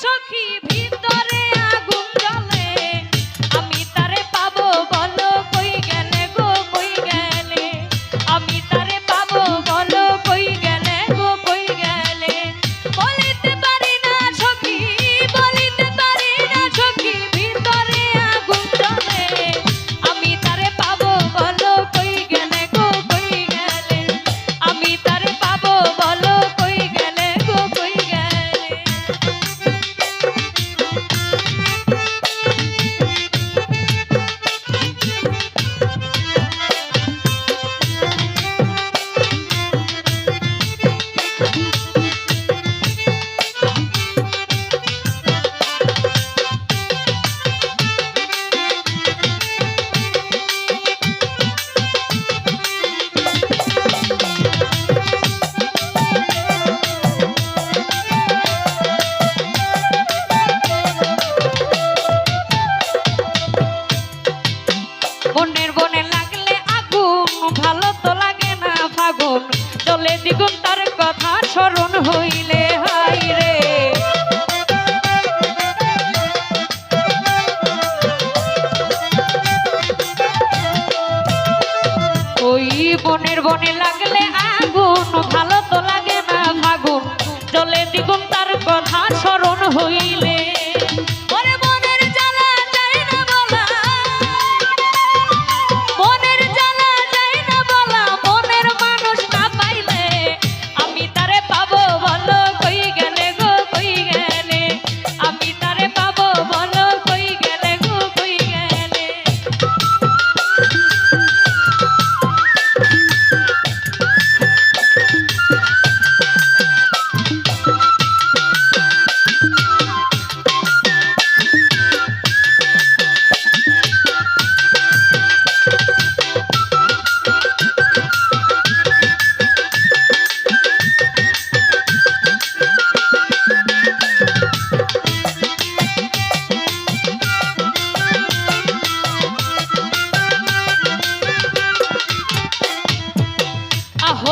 took দ্বিগুণ কথা স্মরণ হইলে হাই রে। ওই বনের বনে লাগলে আগুন, ভালো তো লাগে না ফাগুন। জলে দ্বিগুণ কথা স্মরণ হইলে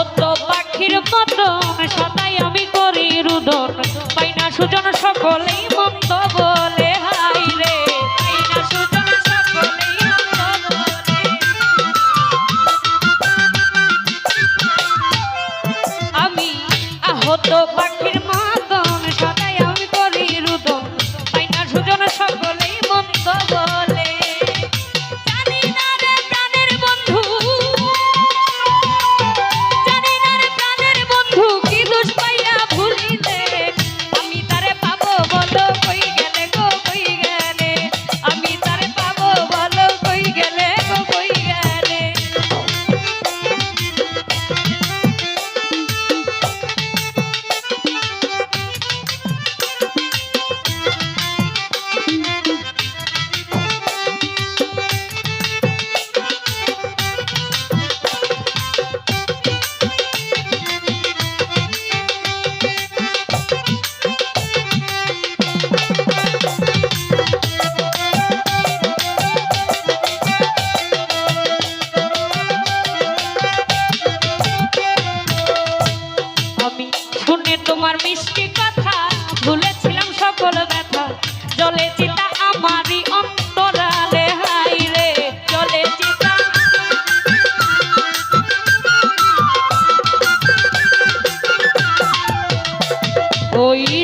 অত পাখির মতো সদাই আমি করি রুদন। পাইনা সুজন সকলেই মন্দ বলে, হাই রে। পাইনা সুজন আমি আহত পাখির মতো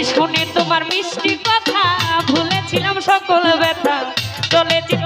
শুনে তোমার মিষ্টি কথা ভুলেছিলাম সকল ব্যথা চলেছি